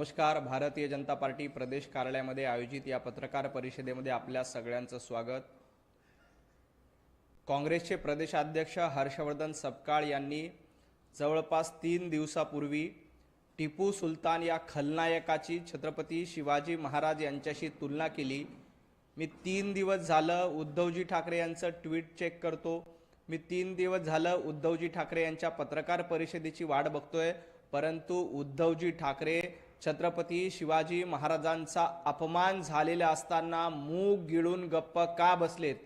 नमस्कार भारतीय जनता पार्टी प्रदेश कार्यालयामध्ये आयोजित या पत्रकार परिषदेमध्ये आपल्या सगळ्यांचं स्वागत. काँग्रेसचे प्रदेशाध्यक्ष हर्षवर्धन सपकाळ यांनी जवळपास तीन दिवसापूर्वी टिपू सुलतान या खलनायकाची छत्रपती शिवाजी महाराज यांच्याशी तुलना केली. मी तीन दिवस झालं उद्धवजी ठाकरे यांचं ट्विट चेक करतो. मी तीन दिवस झालं उद्धवजी ठाकरे यांच्या पत्रकार परिषदेची वाट बघतोय. परंतु उद्धवजी ठाकरे छत्रपती शिवाजी महाराजांचा अपमान झालेला असताना मूग गिळून गप्प का बसलेत?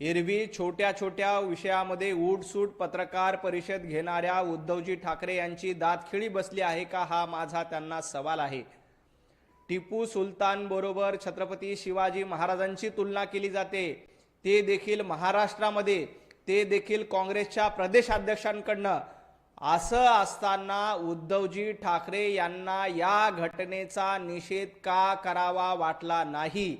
एरवी छोट्या छोट्या विषयामध्ये उठसूट पत्रकार परिषद घेणाऱ्या उद्धवजी ठाकरे यांची दातखिळी बसली आहे का हा माझा त्यांना सवाल आहे. टिपू सुलतान बरोबर छत्रपती शिवाजी महाराजांची तुलना केली जाते. ते देखील महाराष्ट्रामध्ये ते देखील काँग्रेसच्या प्रदेशाध्यक्षांकडनं असं असताना उद्धवजी ठाकरे यांना या घटनेचा निषेध का करावा वाटला नाही?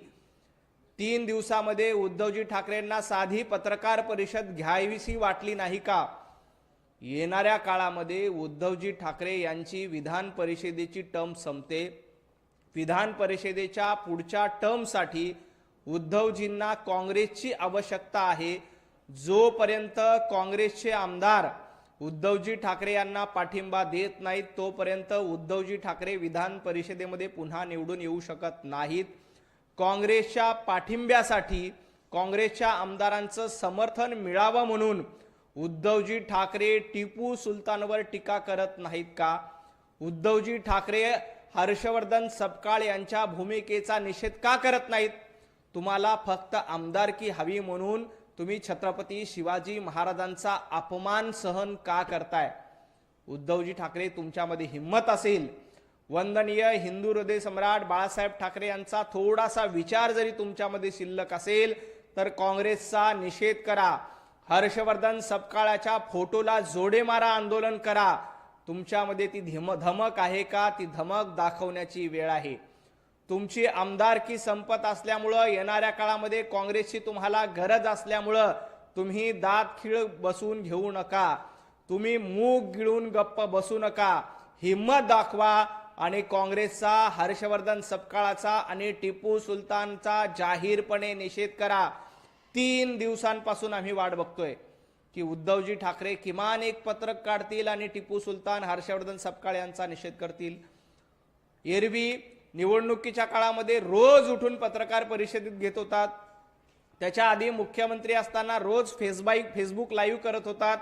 तीन दिवसामध्ये उद्धवजी ठाकरेंना साधी पत्रकार परिषद घ्यावीशी वाटली नाही का? येणाऱ्या काळामध्ये उद्धवजी ठाकरे यांची विधान परिषदेची टर्म संपते. विधान परिषदेच्या पुढच्या टर्मसाठी उद्धवजींना काँग्रेसची आवश्यकता आहे. जोपर्यंत काँग्रेसचे आमदार उद्धवजी ठाकरे यांना पाठिंबा देत नाहीत तोपर्यंत उद्धवजी ठाकरे विधान परिषदेमध्ये पुन्हा निवडून येऊ शकत नाहीत. काँग्रेसच्या पाठिंब्यासाठी काँग्रेसच्या आमदारांचं समर्थन मिळावं म्हणून उद्धवजी ठाकरे टिपू सुलतानवर टीका करत नाहीत का? उद्धवजी ठाकरे हर्षवर्धन सपकाळ यांच्या भूमिकेचा निषेध का करत नाहीत? तुम्हाला फक्त आमदारकी हवी म्हणून तुम्ही छत्रपती शिवाजी महाराजांचा अपमान सहन का करताय? उद्धवजी ठाकरे तुमच्यामध्ये हिंमत असेल. वंदनीय हिंदू हृदय सम्राट बाळासाहेब ठाकरे यांचा थोडासा विचार जरी तुमच्यामध्ये शिल्लक असेल तर काँग्रेसचा निषेध करा. हर्षवर्धन सपकाळाच्या फोटोला जोडे मारा आंदोलन करा. तुमच्यामध्ये ती धिम धमक आहे का? ती धमक दाखवण्याची वेळ आहे. तुमची आमदारकी संपत असल्यामुळं येणाऱ्या काळामध्ये काँग्रेसची तुम्हाला गरज असल्यामुळं तुम्ही दात खिळ बसून घेऊ नका. तुम्ही मूग गिळून गप्प बसू नका. हिंमत दाखवा आणि काँग्रेसचा हर्षवर्धन सपकाळाचा आणि टिपू सुलतानचा जाहीरपणे निषेध करा. तीन दिवसांपासून आम्ही वाट बघतोय की उद्धवजी ठाकरे किमान एक पत्रक काढतील आणि टिपू सुलतान हर्षवर्धन सपकाळ यांचा निषेध करतील. एरवी निवडणुकीच्या काळामध्ये रोज उठून पत्रकार परिषदेत घेत होतात. त्याच्या आधी मुख्यमंत्री असताना रोज फेसबाईक फेसबुक लाईव्ह करत होतात.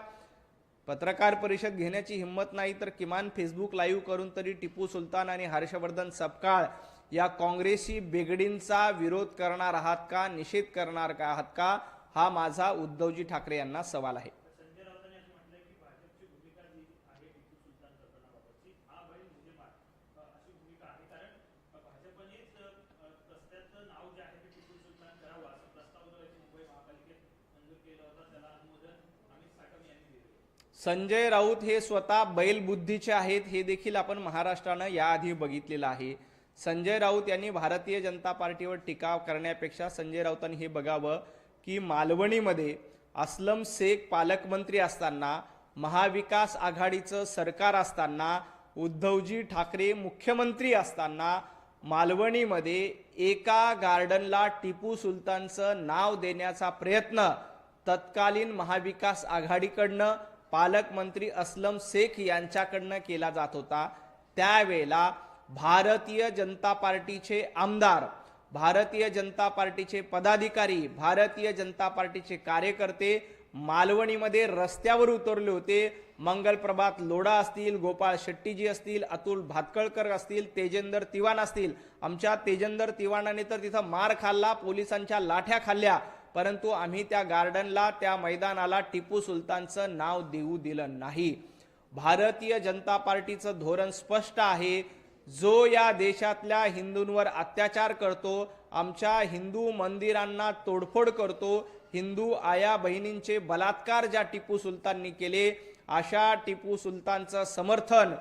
पत्रकार परिषद घेण्याची हिंमत नाही तर किमान फेसबुक लाईव्ह करून तरी टिपू सुलतान आणि हर्षवर्धन सपकाळ या काँग्रेसी बेगडींचा विरोध करणार आहात का निषेध करणार का आहात का हा माझा उद्धवजी ठाकरे यांना सवाल आहे संजय राऊतांनी असं म्हटलंय की भाजपची भूमिका जी आहे टिपू सुलतान प्रकरणाबाबतची हा बैल मुझे मार अ, अशी भूमिका आहे कारण अ, भाजपनेच अ, अ, रस्त्याचं नाव जे आहे ते टिपू सुलतान करावं असं प्रस्ताव जो आहे ते मुंबई महापालिकेत मंजूर केला होता त्याला अनुमोदन अमित साटम यांनी दिले संजय राऊत हे स्वतः बैलबुद्धीचे आहेत हे देखील आपण महाराष्ट्रानं याआधी बघितलेलं आहे. संजय राऊत यांनी भारतीय जनता पार्टीवर टीका करण्यापेक्षा संजय राऊतांनी हे बघावं की मालवणीमध्ये अस्लम शेख पालकमंत्री असताना महाविकास आघाडीचं सरकार असताना उद्धवजी ठाकरे मुख्यमंत्री असताना मालवणीमध्ये एका गार्डनला टिपू सुलतानचं नाव देण्याचा प्रयत्न तत्कालीन महाविकास आघाडीकडनं पालकमंत्री असलम शेख यांच्याकडनं केला जात होता. त्यावेळेला भारतीय जनता पार्टीचे आमदार भारतीय जनता पार्टीचे पदाधिकारी भारतीय जनता पार्टीचे कार्यकर्ते मालवणीमध्ये रस्त्यावर उतरले होते. मंगलप्रभात लोढा असतील गोपाळ शेट्टीजी असतील अतुल भातकळकर असतील तेजेंदर तिवान असतील. आमच्या तेजेंदर तिवानाने तर तिथं मार खाल्ला पोलिसांच्या लाठ्या खाल्ल्या. परंतु आम्ही त्या गार्डनला त्या मैदानाला टिपू सुलतानचं नाव देऊ दिलं नाही. भारतीय जनता पार्टीचं धोरण स्पष्ट आहे. जो या देशातल्या हिंदूंवर अत्याचार करतो आमच्या हिंदू मंदिरांना तोडफोड करतो हिंदू आया बहिणींचे बलात्कार ज्या टिपू सुलताननी केले अशा टिपू सुलतानचं समर्थन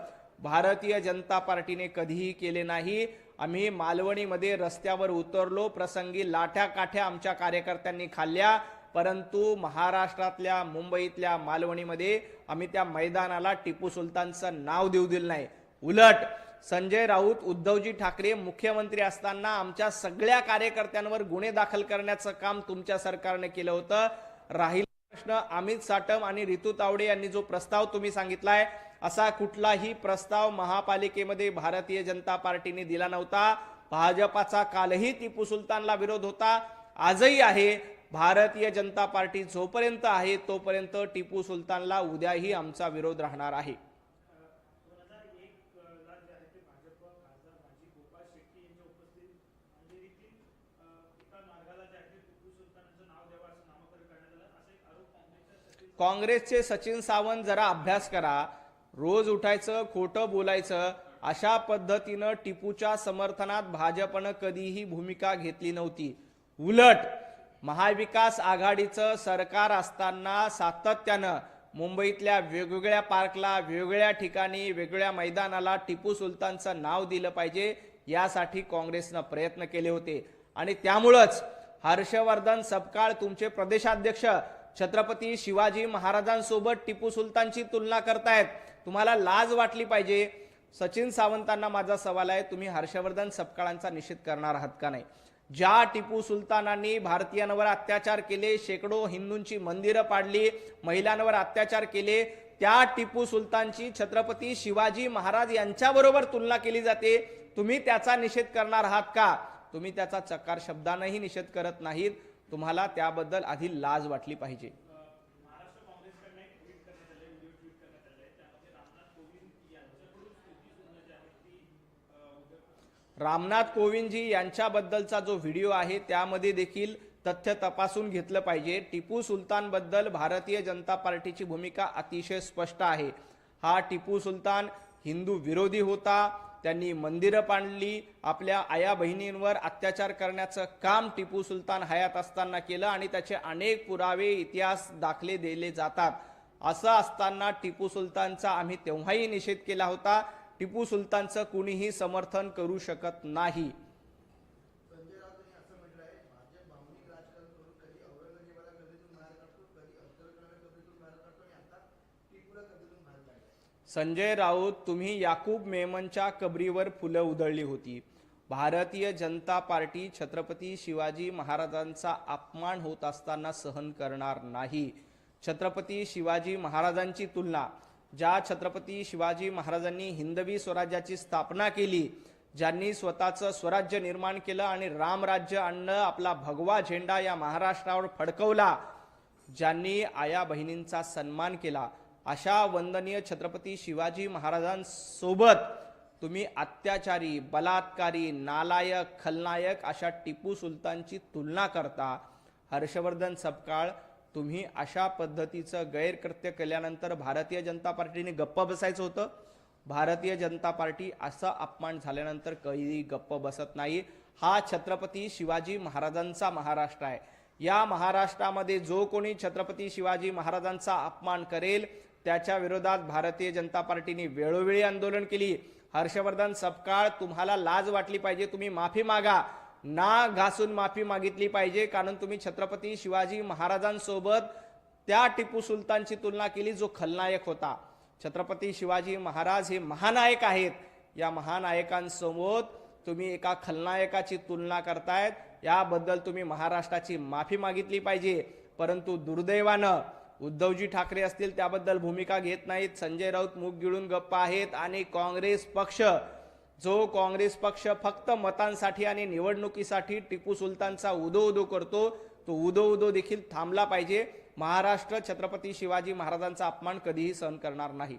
भारतीय जनता पार्टीने कधीही केले नाही. आम्ही मालवणीमध्ये रस्त्यावर उतरलो प्रसंगी लाठ्या काठ्या आमच्या कार्यकर्त्यांनी खाल्ल्या परंतु महाराष्ट्रातल्या मुंबईतल्या मालवणीमध्ये आम्ही त्या मैदानाला टिपू सुलतानचं नाव देऊ दिलं नाही. उलट संजय राऊत उद्धवजी ठाकरे मुख्यमंत्री असताना आमच्या सगळ्या कार्यकर्त्यांवर गुन्हे दाखल करण्याचं काम तुमच्या सरकारने केलं होतं. राहिला प्रश्न अमित साटम आणि रितू तावडे यांनी जो प्रस्ताव तुम्ही सांगितलाय असा कुठलाही प्रस्ताव महापालिकेमध्ये भारतीय जनता पार्टीने दिला नव्हता. भाजपाचा कालही टिपू सुलतानला विरोध होता. आजही आहे. भारतीय जनता पार्टी जोपर्यंत आहे तोपर्यंत टिपू सुलतानला उद्याही आमचा विरोध राहणार आहे. काँग्रेसचे सचिन सावंत जरा अभ्यास करा. रोज उठायचं खोटं बोलायचं अशा पद्धतीनं टिपूच्या समर्थनात भाजपनं कधीही भूमिका घेतली नव्हती. उलट महाविकास आघाडीचं सरकार असताना सातत्यानं मुंबईतल्या वेगवेगळ्या पार्कला वेगवेगळ्या ठिकाणी वेगवेगळ्या मैदानाला टिपू सुलतानचं नाव दिलं पाहिजे यासाठी काँग्रेसनं प्रयत्न केले होते. आणि त्यामुळंच हर्षवर्धन सपकाळ तुमचे प्रदेशाध्यक्ष छत्रपती शिवाजी महाराजांसोबत टिपू सुलतानची तुलना करतायत. तुम्हाला लाज वाटली पाहिजे. सचिन सावंतांना माझा सवाल आहे तुम्ही हर्षवर्धन सपकाळांचा निषेध करणार आहात का नाही? ज्या टिपू सुलतानांनी भारतीयांवर अत्याचार केले शेकडो हिंदूंची मंदिरं पाडली महिलांवर अत्याचार केले त्या टिपू सुलतानची छत्रपती शिवाजी महाराज यांच्याबरोबर तुलना केली जाते. तुम्ही त्याचा निषेध करणार आहात का? तुम्ही त्याचा चकार शब्दानंही निषेध करत नाहीत. तुम्हाला त्याबद्दल आधी लाज वाटली पाहिजे महाराष्ट्र काँग्रेसकडनं एक ट्विट करण्यात आलंय व्हिडिओ ट्विट करण्यात आलंय त्यामध्ये रामनाथ कोविंद यांच्याकडून स्तुती सुद्धा जी आहे ती अ, उद्धव रामनाथ कोविंदजी यांच्याबद्दलचा जो व्हिडिओ आहे त्यामध्ये देखील तथ्य तपासून घेतलं पाहिजे. टिपू सुलतानबद्दल भारतीय जनता पार्टीची भूमिका अतिशय स्पष्ट आहे. हा टिपू सुलतान हिंदू विरोधी होता. त्यांनी मंदिरं पाडली. आपल्या आया बहिणींवर अत्याचार करण्याचं काम टिपू सुलतान हयात असताना केलं आणि त्याचे अनेक पुरावे इतिहास दाखले दिले जातात. असं असताना टिपू सुलतानचा आम्ही तेव्हाही निषेध केला होता. टिपू सुलतानचं कुणीही समर्थन करू शकत नाही. संजय राऊत तुम्ही याकूब मेमनच्या कबरीवर फुलं उधळली होती. भारतीय जनता पार्टी छत्रपती शिवाजी महाराजांचा अपमान होत असताना सहन करणार नाही. छत्रपती शिवाजी महाराजांची तुलना ज्या छत्रपती शिवाजी महाराजांनी हिंदवी स्वराज्याची स्थापना केली ज्यांनी स्वतःचं स्वराज्य निर्माण केलं आणि रामराज्य आणणं आपला भगवा झेंडा या महाराष्ट्रावर फडकवला ज्यांनी आया बहिणींचा सन्मान केला. अशा वंदनीय छत्रपती शिवाजी महाराजांसोबत तुम्ही अत्याचारी बलात्कारी नालायक खलनायक अशा टिपू सुलतानची तुलना करता. हर्षवर्धन सपकाळ तुम्ही अशा पद्धतीचं गैरकृत्य केल्यानंतर भारतीय जनता पार्टीने गप्प बसायचं होतं. भारतीय जनता पार्टी असा अपमान झाल्यानंतर कधी गप्प बसत नाही. हा छत्रपती शिवाजी महाराजांचा महाराष्ट्र आहे. या महाराष्ट्रामध्ये जो कोणी छत्रपती शिवाजी महाराजांचा अपमान करेल त्याच्या विरोधात भारतीय जनता पार्टीने वेळोवेळी आंदोलन केली. हर्षवर्धन सपकाळ तुम्हाला लाज वाटली पाहिजे तुम्ही माफी मागा. ना घासून माफी मागितली पाहिजे कारण तुम्ही छत्रपती शिवाजी महाराजांसोबत त्या टिपू सुलतानची तुलना केली जो खलनायक होता. छत्रपती शिवाजी महाराज हे महानायक आहेत. या महानायकांसमोर तुम्ही एका खलनायकाची तुलना करतायत. याबद्दल तुम्ही महाराष्ट्राची माफी मागितली पाहिजे. परंतु दुर्दैवानं उद्धवजी ठाकरे असतील त्याबद्दल भूमिका घेत नाहीत. संजय राऊत मूग गिळून गप्प आहेत आणि काँग्रेस पक्ष जो काँग्रेस पक्ष फक्त मतांसाठी आणि निवडणुकीसाठी टिपू सुलतानचा उदो उदो करतो तो उदो उदो देखील थांबला पाहिजे. महाराष्ट्र छत्रपती शिवाजी महाराजांचा अपमान कधीही सहन करणार नाही.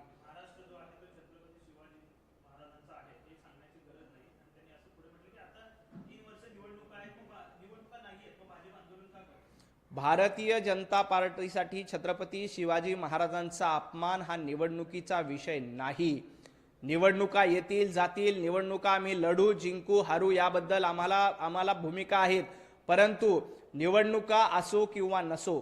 भारतीय जनता पार्टीसाठी छत्रपती शिवाजी महाराजांचा अपमान हा निवडणुकीचा विषय नाही. निवडणुका येतील जातील. निवडणुका आम्ही लढू जिंकू हारू याबद्दल आम्हाला आम्हाला भूमिका आहेत. परंतु निवडणुका असो किंवा नसो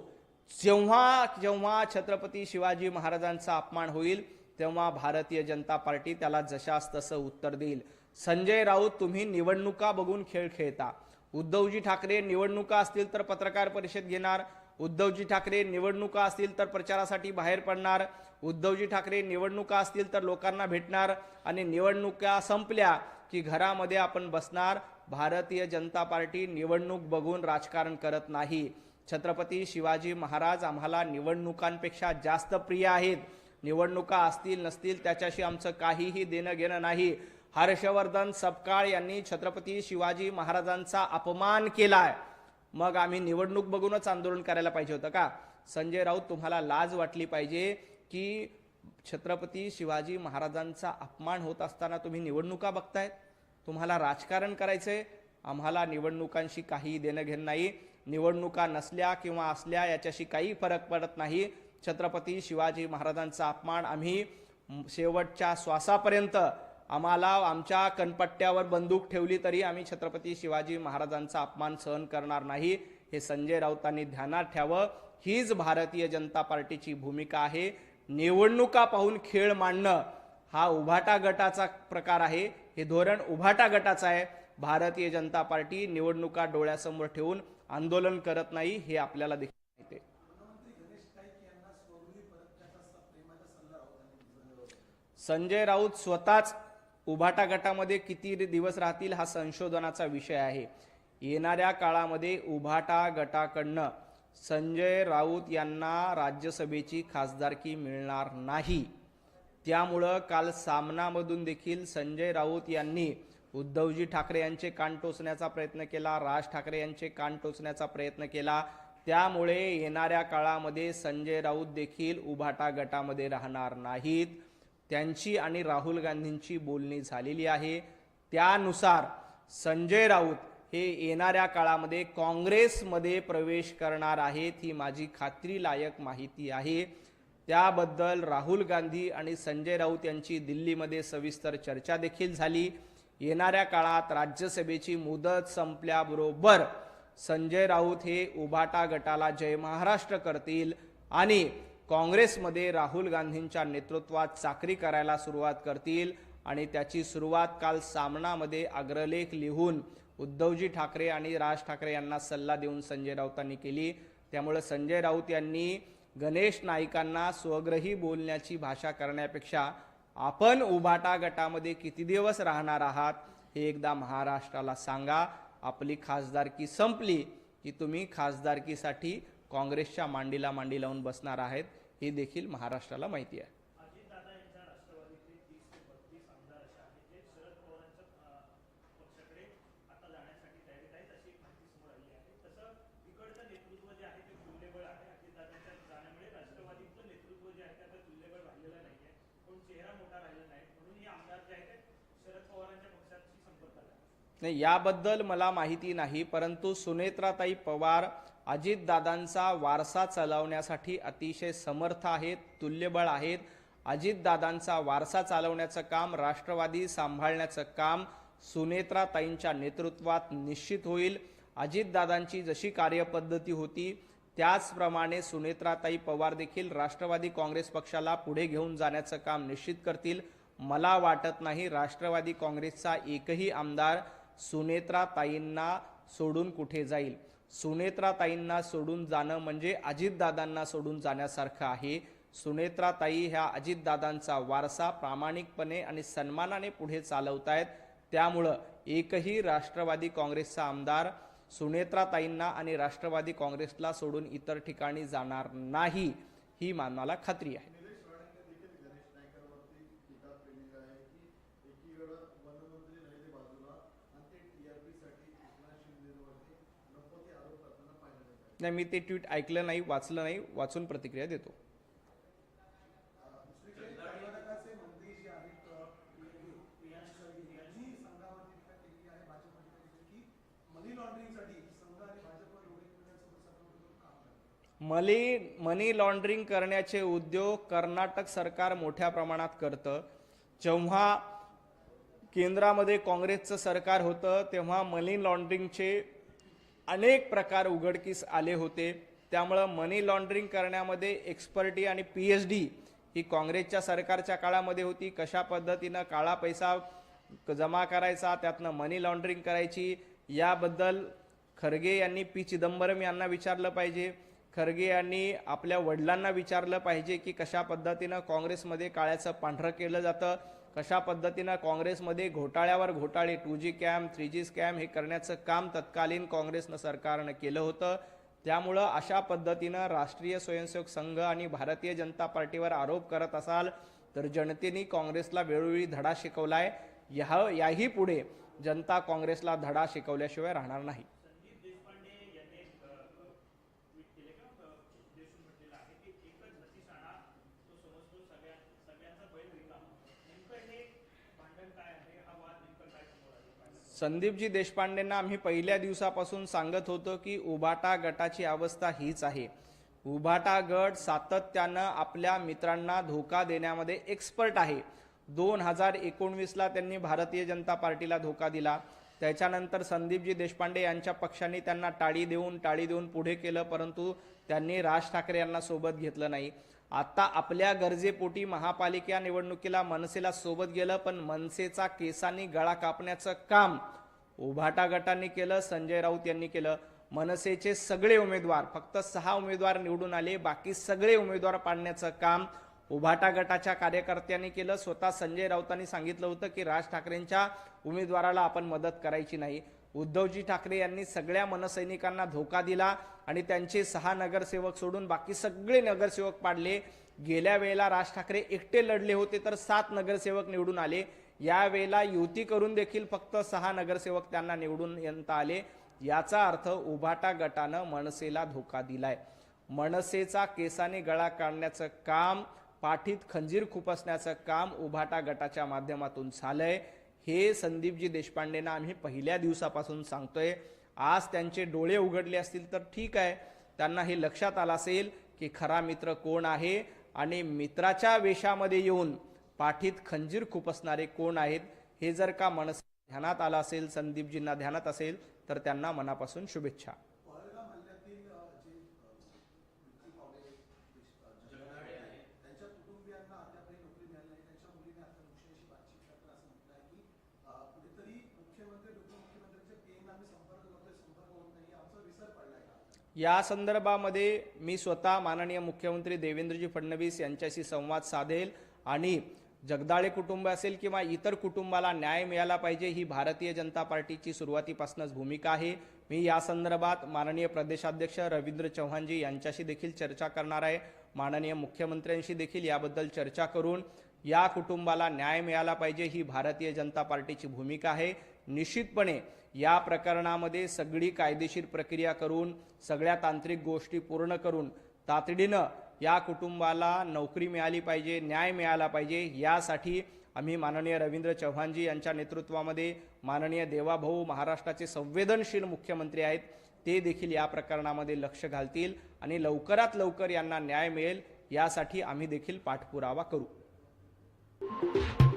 जेव्हा जेव्हा छत्रपती शिवाजी महाराजांचा अपमान होईल तेव्हा भारतीय जनता पार्टी त्याला जशास तसं उत्तर देईल. संजय राऊत तुम्ही निवडणुका बघून खेळ खेळता. उद्धवजी ठाकरे निवडणुका असतील तर पत्रकार परिषद घेणार. उद्धवजी ठाकरे निवडणुका असतील तर प्रचारासाठी बाहेर पडणार. उद्धवजी ठाकरे निवडणुका असतील तर लोकांना भेटणार. आणि निवडणुका संपल्या की घरामध्ये आपण बसणार. भारतीय जनता पार्टी निवडणूक बघून राजकारण करत नाही. छत्रपती शिवाजी महाराज आम्हाला निवडणुकांपेक्षा जास्त प्रिय आहेत. निवडणुका असतील नसतील त्याच्याशी आमचं काहीही देणं घेणं नाही. हर्षवर्धन सपकाळ यांनी छत्रपती शिवाजी महाराजांचा अपमान केलाय. मग आम्ही निवडणूक बघूनच आंदोलन करायला पाहिजे होतं का? संजय राऊत तुम्हाला लाज वाटली पाहिजे की छत्रपती शिवाजी महाराजांचा अपमान होत असताना तुम्ही निवडणुका बघतायत? तुम्हाला राजकारण करायचंय? आम्हाला निवडणुकांशी काही देणं घेणं नाही. निवडणुका नसल्या किंवा असल्या याच्याशी काही फरक पडत नाही. छत्रपती शिवाजी महाराजांचा अपमान आम्ही शेवटच्या श्वासापर्यंत आम्हाला आमच्या कणपट्ट्यावर बंदूक ठेवली तरी आम्ही छत्रपती शिवाजी महाराजांचा अपमान सहन करणार नाही. हे संजय राऊतांनी ध्यानात ठेवावं. हीच भारतीय जनता पार्टीची भूमिका आहे. निवडणुका पाहून खेळ मांडणं हा उभाटा गटाचा प्रकार आहे. हे धोरण उभाटा गटाचं आहे. भारतीय जनता पार्टी निवडणुका डोळ्यासमोर ठेवून आंदोलन करत नाही हे आपल्याला देखील माहिती संजय राऊत स्वतःच उभाटा गटामध्ये किती दिवस राहतील हा संशोधनाचा विषय आहे. येणाऱ्या काळामध्ये उभाटा गटाकडनं संजय राऊत यांना राज्यसभेची खासदारकी मिळणार नाही. त्यामुळं काल सामनामधून देखील संजय राऊत यांनी उद्धवजी ठाकरे यांचे कान टोचण्याचा प्रयत्न केला राज ठाकरे यांचे कान टोचण्याचा प्रयत्न केला. त्यामुळे येणाऱ्या काळामध्ये संजय राऊत देखील उभाटा गटामध्ये राहणार नाहीत. त्यांची आणि राहुल गांधींची बोलणी झालेली आहे. त्यानुसार संजय राऊत हे येणाऱ्या काळामध्ये काँग्रेसमध्ये प्रवेश करणार आहेत ही माझी खात्रीलायक माहिती आहे. त्याबद्दल राहुल गांधी आणि संजय राऊत यांची दिल्लीमध्ये सविस्तर चर्चा देखील झाली. येणाऱ्या काळात राज्यसभेची मुदत संपल्याबरोबर संजय राऊत हे उभाटा गटाला जय महाराष्ट्र करतील आणि काँग्रेसमध्ये राहुल गांधींच्या नेतृत्वात चाकरी करायला सुरुवात करतील आणि त्याची सुरुवात काल सामनामध्ये अग्रलेख लिहून उद्धवजी ठाकरे आणि राज ठाकरे यांना सल्ला देऊन संजय राऊतांनी केली. त्यामुळे संजय राऊत यांनी गणेश नाईकांना स्वग्रही बोलण्याची भाषा करण्यापेक्षा आपण उभाटा गटामध्ये किती दिवस राहणार आहात हे एकदा महाराष्ट्राला सांगा. आपली खासदारकी संपली की तुम्ही खासदारकीसाठी काँग्रेसच्या मांडीला मांडी लावून बसणार आहेत हे देखील महाराष्ट्राला माहिती आहे अजितदादा यांच्या राष्ट्रवादीतले तीस ते बत्तीस आमदार असे आहेत जे शरद पवारांच्या अ, पक्षाकडे आता जाण्यासाठी तयारीत आहेत अशी एक माहिती समोर आली आहे तसं इकडचं नेतृत्व जे आहे ते तुल्यबळ आहे अजितदादांच्या जाण्यामुळे राष्ट्रवादीचं नेतृत्व जे आहे ते आता तुल्यबळ राहिलेलं नाहीये पण चेहरा मोठा राहिला नाही म्हणून हे आमदार जे आहेत ते शरद पवारांच्या पक्षाशी संपर्कात आहे नाही याबद्दल मला माहिती नाही परंतु सुनेत्राताई पवार अजितदादांचा वारसा चालवण्यासाठी अतिशय समर्थ आहेत तुल्यबळ आहेत. अजितदादांचा वारसा चालवण्याचं काम राष्ट्रवादी सांभाळण्याचं काम सुनेत्राताईंच्या नेतृत्वात निश्चित होईल. अजितदादांची जशी कार्यपद्धती होती त्याचप्रमाणे सुनेत्राताई पवार देखील राष्ट्रवादी काँग्रेस पक्षाला पुढे घेऊन जाण्याचं काम निश्चित करतील. मला वाटत नाही राष्ट्रवादी काँग्रेसचा एकही आमदार सुनेत्राताईंना सोडून कुठे जाईल? सुनेत्राताईंना सोडून जाणं म्हणजे अजितदादांना सोडून जाण्यासारखं आहे. सुनेत्राताई ह्या अजितदादांचा वारसा प्रामाणिकपणे आणि सन्मानाने पुढे चालवतायत. त्यामुळं एकही राष्ट्रवादी काँग्रेसचा आमदार सुनेत्राताईंना आणि राष्ट्रवादी काँग्रेसला सोडून इतर ठिकाणी जाणार नाही ही मानवाला खात्री आहे निलेश राणेंनी देखील गणेश नाईकांवरती टीका केलेली आहे की एकीकडं वनमंत्री राहिले बाजूला आणि ते टीआरपी साठी एकनाथ शिंदेवरती नको ते आरोप करताना पाहिलं जात आहे नाही मी ते ट्विट ऐकलं नाही वाचलं नाही वाचून प्रतिक्रिया देतो. मनी मनी लॉन्ड्रिंग करण्याचे उद्योग कर्नाटक सरकार मोठ्या प्रमाणात करतं. जेव्हा केंद्रामध्ये काँग्रेसचं सरकार होतं तेव्हा मनी लॉन्ड्रिंगचे अनेक प्रकार उघडकीस आले होते. त्यामुळं मनी लॉन्ड्रिंग करण्यामध्ये एक्सपर्टी आणि पी एच डी ही काँग्रेसच्या सरकारच्या काळामध्ये होती. कशा पद्धतीनं काळा पैसा जमा करायचा त्यातनं मनी लॉन्ड्रिंग करायची याबद्दल खरगे यांनी पी चिदंबरम यांना विचारलं पाहिजे. खरगे यांनी आपल्या वडिलांना विचारलं पाहिजे की कशा पद्धतीनं काँग्रेसमध्ये काळ्याचं पांढरं केलं जातं. कशा पद्धतीनं काँग्रेसमध्ये घोटाळ्यावर घोटाळे two G scam three G scam हे करण्याचं काम तत्कालीन काँग्रेसनं सरकारनं केलं होतं. त्यामुळं अशा पद्धतीनं राष्ट्रीय स्वयंसेवक संघ आणि भारतीय जनता पार्टीवर आरोप करत असाल तर जनतेने काँग्रेसला वेळोवेळी धडा शिकवलाय. ह्या याही पुढे जनता काँग्रेसला धडा शिकवल्याशिवाय राहणार नाही संदीप देशपांडे यांनी एक, अ, अ, ट्विट केले किंवा अ, उद्देशून म्हटलेलं आहे की एकच हतीशाणा तो समजतो सगळ्या सगळ्यांचा बैल रिकामा नेमकं हे भांडण काय आहे हा वाद नेमकं काय समोर आलं पाहिजे संदीपजी देशपांडेंना आम्ही पहिल्या दिवसापासून सांगत होतो की उभाटा गटाची अवस्था हीच आहे. उभाटा गट सातत्यानं आपल्या मित्रांना धोका देण्यामध्ये एक्सपर्ट आहे. दोन हजार एकोणवीसला त्यांनी भारतीय जनता पार्टीला धोका दिला. त्याच्यानंतर संदीपजी देशपांडे यांच्या पक्षाने त्यांना टाळी देऊन टाळी देऊन पुढे केलं परंतु त्यांनी राज ठाकरे यांना सोबत घेतलं नाही. आता आपल्या गरजेपोटी महापालिका निवडणुकीला मनसेला सोबत गेलं पण मनसेचा केसांनी गळा कापण्याचं काम उभाटा गटांनी केलं संजय राऊत यांनी केलं. मनसेचे सगळे उमेदवार फक्त सहा उमेदवार निवडून आले बाकी सगळे उमेदवार पाडण्याचं काम उभाटा गटाच्या कार्यकर्त्यांनी केलं. स्वतः संजय राऊतांनी सांगितलं होतं की राज ठाकरेंच्या उमेदवाराला आपण मदत करायची नाही. उद्धवजी ठाकरे यांनी सगळ्या मनसैनिकांना धोका दिला आणि त्यांचे सहा नगरसेवक सोडून बाकी सगळे नगरसेवक पाडले. गेल्या वेळेला राज ठाकरे एकटे लढले होते तर सात नगरसेवक निवडून आले. यावेळेला युती करून देखील फक्त सहा नगरसेवक त्यांना निवडून येता आले. याचा अर्थ उभाटा गटानं मनसेला धोका दिलाय. मनसेचा केसाने गळा काढण्याचं काम पाठीत खंजीर खुपसण्याचं काम उभाटा गटाच्या माध्यमातून झालंय. हे संदीपजी देशपांडेंना आम्ही पहिल्या दिवसापासून सांगतोय. आज त्यांचे डोळे उघडले असतील तर ठीक आहे. त्यांना हे लक्षात आलं असेल की खरा मित्र कोण आहे आणि मित्राच्या वेशामध्ये येऊन पाठीत खंजीर खुपसणारे कोण आहेत हे जर का मनस ध्यानात आलं असेल संदीपजींना ध्यानात असेल तर त्यांना मनापासून शुभेच्छा पहलगाम हल्ल्यातील अ, जे अ, मृत्यू पावले देश- अ, जगणारे आहेत, त्यांच्या कुटुंबियांना अद्यापही नोकरी मिळाली नाही त्यांच्या मुलीने आता मुख्यमंत्र्यांशी बातचीत करताना असं म्हटलं आहे की अ, कुठेतरी मुख्यमंत्री उपमुख्यमंत्र्यांच्या पीएम आम्ही संपर्क करतोय संपर्क होत नाही आमचा विसर पडलाय का या संदर्भामध्ये मी स्वतः माननीय मुख्यमंत्री देवेंद्रजी फडणवीस यांच्याशी संवाद साधेल आणि जगदाळे कुटुंब असेल किंवा इतर कुटुंबाला न्याय मिळाला पाहिजे ही भारतीय जनता पार्टीची सुरुवातीपासूनच भूमिका आहे. मी या संदर्भात माननीय प्रदेशाध्यक्ष रवींद्र चव्हाणजी यांच्याशी देखील चर्चा करणार आहे. माननीय मुख्यमंत्र्यांशी देखील याबद्दल चर्चा करून या कुटुंबाला न्याय मिळाला पाहिजे ही भारतीय जनता पार्टीची भूमिका आहे. निश्चितपणे या प्रकरणामध्ये सगळी कायदेशीर प्रक्रिया करून सगळ्या तांत्रिक गोष्टी पूर्ण करून तातडीनं या कुटुंबाला नोकरी मिळाली पाहिजे न्याय मिळाला पाहिजे यासाठी आम्ही माननीय रवींद्र चव्हाणजी यांच्या नेतृत्वामध्ये माननीय देवाभाऊ महाराष्ट्राचे संवेदनशील मुख्यमंत्री आहेत ते देखील या प्रकरणामध्ये लक्ष घालतील आणि लवकरात लवकर यांना न्याय मिळेल यासाठी आम्ही देखील पाठपुरावा करू. you